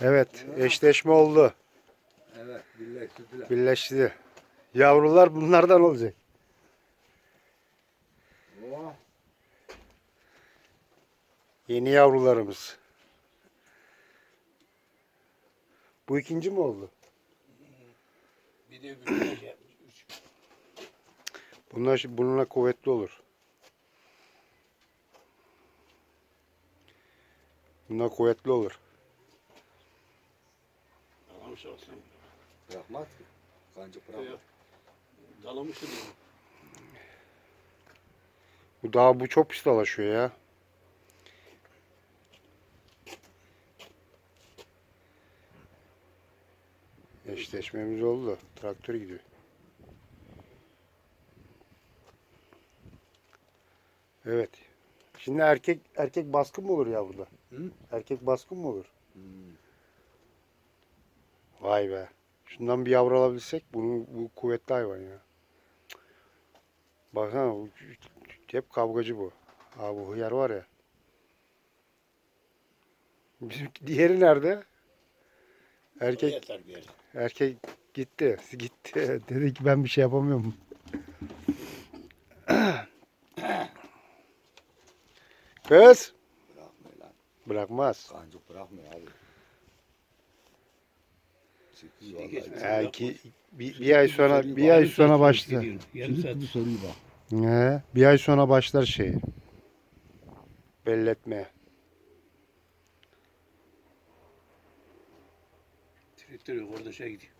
Evet, eşleşme oldu. Evet, birleştirdiler. Birleşti. Yavrular bunlardan olacak. Oh, Yeni yavrularımız. Bu ikinci mi oldu? Bir de bir şey yapmış. Üç. Bunlar bununla kuvvetli olur. Bunlar kuvvetli olur. Bırakmaz ki. Kancı bırakmaz. Yok. Dalamış da değil. Bu daha bu çok pis dalaşıyor ya. Eşleşmemiz oldu. Traktör gidiyor. Evet. Şimdi erkek erkek baskın mı olur ya burada? Hı? Erkek baskın mı olur? Hmm. Vay be. Şundan bir yavru alabilsek bunun bu kuvvetli hayvan ya. Baksana bu hep kavgacı bu. Abi bu hıyar var ya. Bizim diğeri nerede? Erkek erkek gitti. Gitti. Dedi ki ben bir şey yapamıyorum. Kız Bırakmıyor lan. bırakmaz. Kancı bırakmıyor abi. Geçmiş. Belki bir, bir ay sonra bir ay sonra başlar. Yarım saat. Bu soruyu bak. He, bir ay sonra başlar şey. Belletmeye. Traktör yok orada şey gidiyor.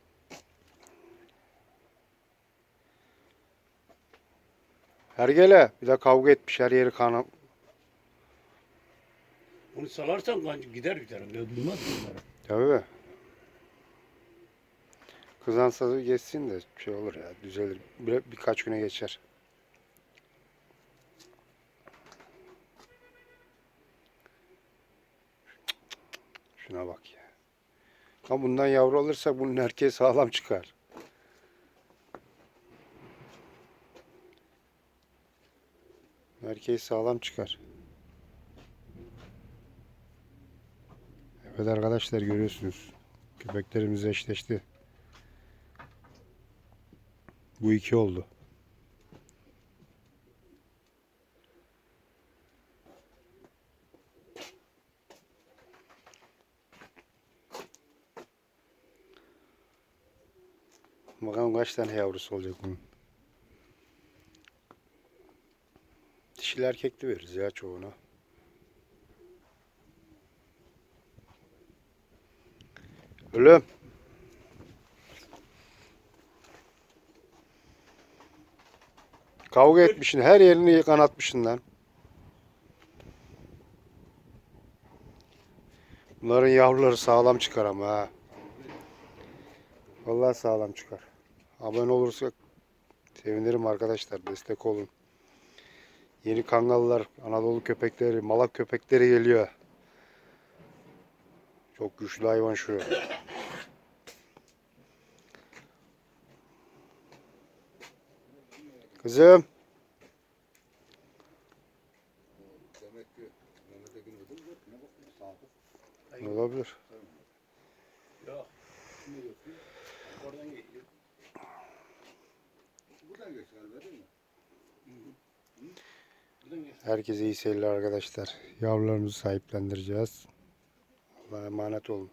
Hergele bir de kavga etmiş her yeri kana. Onu salarsan gider bir tarafa. Öldürmez bunları. Tabii. Kızansa geçsin de şey olur ya düzelir. Bir, birkaç güne geçer. Şuna bak ya. Ha bundan yavru alırsak bunun erkeği sağlam çıkar. Erkeği sağlam çıkar. Evet arkadaşlar görüyorsunuz. Köpeklerimiz eşleşti. Bu iki oldu. Bakalım kaç tane yavrusu olacak bunun. Dişili erkekli veririz ya çoğuna. Ölüm. Kavga etmişsin. Her yerini kanatmışsın lan. Bunların yavruları sağlam çıkar ama ha. Vallahi sağlam çıkar. Abone olursak sevinirim arkadaşlar. Destek olun. Yeni kangallar, Anadolu köpekleri, malak köpekleri geliyor. Çok güçlü hayvan şu. Sadık. Olabilir. Yok. Oradan geliyor. Buradan geç galiba mi? Herkese iyi seyirler arkadaşlar. Yavrularımızı sahiplendireceğiz. Allah'a emanet olun.